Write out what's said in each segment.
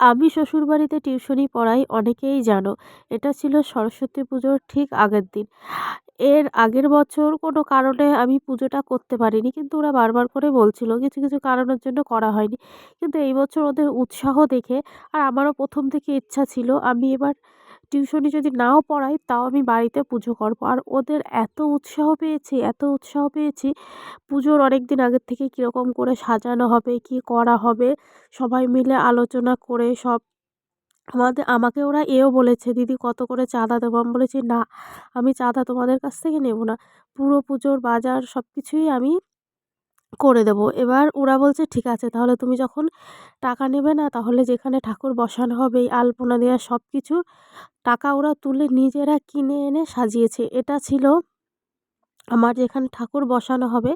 আমি শ্বশুরবাড়িতে টিউশনি পড়াই অনেকেই জানো, এটা ছিল সরস্বতী পুজোর ঠিক আগের দিন। এর আগের বছর কোনো কারণে আমি পুজোটা করতে পারিনি, কিন্তু ওরা বারবার করে বলছিল কিছু কিছু কারণের জন্য করা হয়নি। কিন্তু এই বছর ওদের উৎসাহ দেখে আর আমারও প্রথম থেকে ইচ্ছা ছিল, আমি এবার টিউশনি যদি নাও পড়াই, তাও আমি বাড়িতে পুজো করব। আর ওদের এত উৎসাহ পেয়েছি, এত উৎসাহ পেয়েছি, পুজোর অনেক দিন আগের থেকে কীরকম করে সাজানো হবে, কী করা হবে, সবাই মিলে আলোচনা করে সব। আমাদের, আমাকে ওরা এও বলেছে, দিদি, কত করে চাঁদা দেবো? আমি বলেছি, না, আমি চাঁদা তোমাদের কাছ থেকে নেব না। পুরো পুজোর বাজার সব কিছুই আমি করে দেবো। এবার ওরা বলছে, ঠিক আছে, তাহলে তুমি যখন টাকা নেবে না, তাহলে যেখানে ঠাকুর বসানো হবে, এই আলপনা দেওয়া সব কিছু, টাকা ওরা তুলে নিজেরা কিনে এনে সাজিয়েছে। এটা ছিল আমার যেখানে ঠাকুর বসানো হবে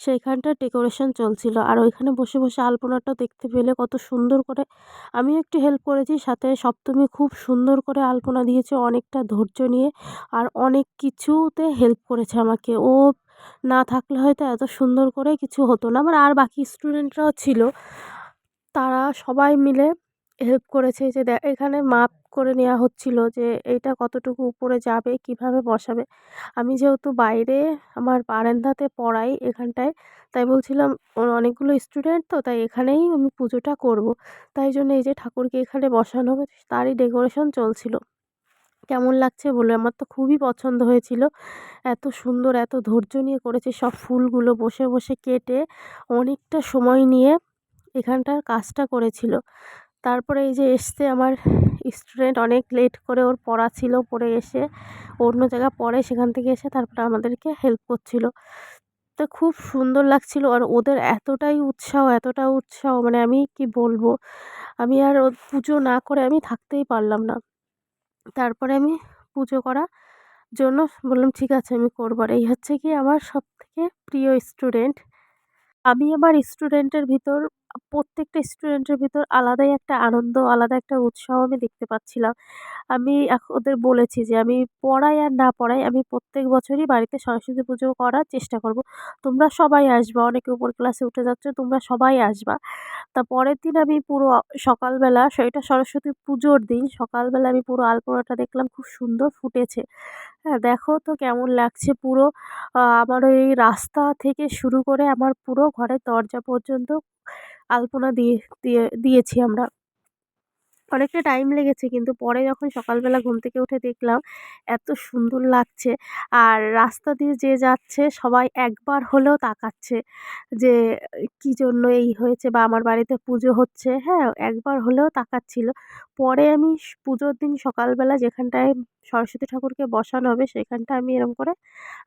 সেইখানটায় ডেকোরেশন চলছিল। আর ওইখানে বসে বসে আলপনাটা দেখতে পেলে কত সুন্দর করে। আমিও একটু হেল্প করেছি, সাথে সপ্তমী খুব সুন্দর করে আলপনা দিয়েছে, অনেকটা ধৈর্য নিয়ে, আর অনেক কিছুতে হেল্প করেছে আমাকে। ও না থাকলে হয়তো এত সুন্দর করে কিছু হতো না। আমার আর বাকি স্টুডেন্টরাও ছিল। তারা সবাই মিলে হেল্প করেছে যে এখানে মাপ করে নেওয়া হচ্ছিল যে এইটা কতটুকু উপরে যাবে, কীভাবে বসাবে। আমি যেহেতু বাইরে, আমার বারান্দাতে পড়াই এখানটায়, তাই বলছিলাম অনেকগুলো স্টুডেন্ট তো, তাই এখানেই আমি পুজোটা করব। তাই জন্য এই যে ঠাকুরকে এখানে বসানো হবে তারই ডেকোরেশন চলছিল। কেমন লাগছে বলে আমার তো খুবই পছন্দ হয়েছিল। এত সুন্দর, এত ধৈর্য নিয়ে করেছে সব ফুলগুলো বসে বসে কেটে অনেকটা সময় নিয়ে এখানটার কাজটা করেছিল। তারপরে এই যে এসছে আমার স্টুডেন্ট অনেক লেট করে ওর পড়া ছিল, পড়ে এসে অন্য জায়গায় পড়ে সেখান থেকে এসে তারপরে আমাদেরকে হেল্প করছিল। তো খুব সুন্দর লাগছিল আর ওদের এতটাই উৎসাহ, এতটা উৎসাহ মানে আমি কি বলব? আমি আর পুজো না করে আমি থাকতেই পারলাম না। তারপরে আমি পুজো করা জন্য বললাম, ঠিক আছে, আমি করব। আর এই হচ্ছে কি আমার সব থেকে প্রিয় স্টুডেন্ট আমি আমার স্টুডেন্টের ভিতর প্রত্যেকটা স্টুডেন্টের ভিতর আলাদাই একটা আনন্দ, আলাদা একটা উৎসাহ আমি দেখতে পাচ্ছিলাম। আমি ওদের বলেছি যে, আমি পড়াই আর না পড়াই, আমি প্রত্যেক বছরই বাড়িতে সরস্বতী পুজো করার চেষ্টা করব। তোমরা সবাই আসবা, অনেকে উপর ক্লাসে উঠে যাচ্ছে, তোমরা সবাই আসবা। তা পরের দিন আমি পুরো সকালবেলা সেটা সরস্বতী পুজোর দিন, সকালবেলা আমি পুরো আলপনাটা দেখলাম, খুব সুন্দর ফুটেছে। হ্যাঁ দেখো তো কেমন লাগছে পুরো। আমার ওই রাস্তা থেকে শুরু করে আমার পুরো ঘরের দরজা পর্যন্ত আলপনা দিয়ে দিয়ে, দিয়েছি আমরা। অনেকটা টাইম লেগেছে। কিন্তু পরে যখন সকালবেলা ঘুম থেকে উঠে দেখলাম, এত সুন্দর লাগছে। আর রাস্তা দিয়ে যে যাচ্ছে, সবাই একবার হলেও তাকাচ্ছে যে, কী জন্য এই হয়েছে বা আমার বাড়িতে পুজো হচ্ছে। হ্যাঁ একবার হলেও তাকাচ্ছিল। পরে আমি পুজোর দিন সকালবেলা যেখানটায় সরস্বতী ঠাকুরকে বসানো হবে, সেখানটা আমি এরম করে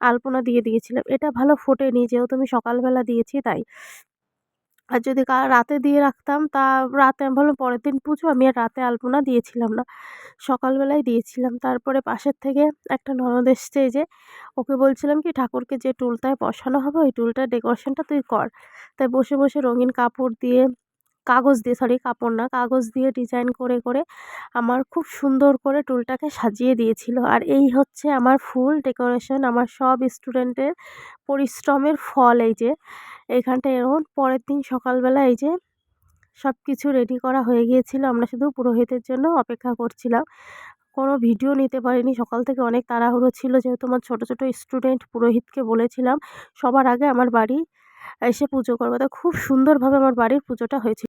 আলপনা দিয়ে দিয়েছিলাম। এটা ভালো ফোটেনি, যেহেতু আমি সকালবেলা দিয়েছি, তাই আর যদি কা, রাতে দিয়ে রাখতাম, তা রাতে আমি ভাবলাম পরের দিন পুজো, আমি আর রাতে আলপনা দিয়েছিলাম না। সকালবেলায় দিয়েছিলাম। তারপরে পাশের থেকে একটা ননদ এসছে যে, ওকে বলছিলাম কি, ঠাকুরকে যে টুলটায় বসানো হবে, ওই টুলটার ডেকোরেশনটা তুই কর। তাই বসে বসে রঙিন কাপড় দিয়ে, কাগজ দিয়ে সরি কাপড় না, কাগজ দিয়ে ডিজাইন করে করে আমার খুব সুন্দর করে টুলটাকে সাজিয়ে দিয়েছিল। আর এই হচ্ছে আমার ফুল ডেকোরেশন আমার সব স্টুডেন্টের পরিশ্রমের ফল এই যে। এইখানটা এরকম পরের দিন সকালবেলা এই যে সব কিছু রেডি করা হয়ে গিয়েছিল, আমরা শুধু পুরোহিতের জন্য অপেক্ষা করছিলাম। কোনো ভিডিও নিতে পারিনি, সকাল থেকে অনেক তাড়াহুড়ো ছিল, যেহেতু আমার ছোটো ছোটো স্টুডেন্ট পুরোহিতকে বলেছিলাম, সবার আগে আমার বাড়ি এসে পুজো করব। তো খুব সুন্দরভাবে আমার বাড়ির পুজোটা হয়েছিল।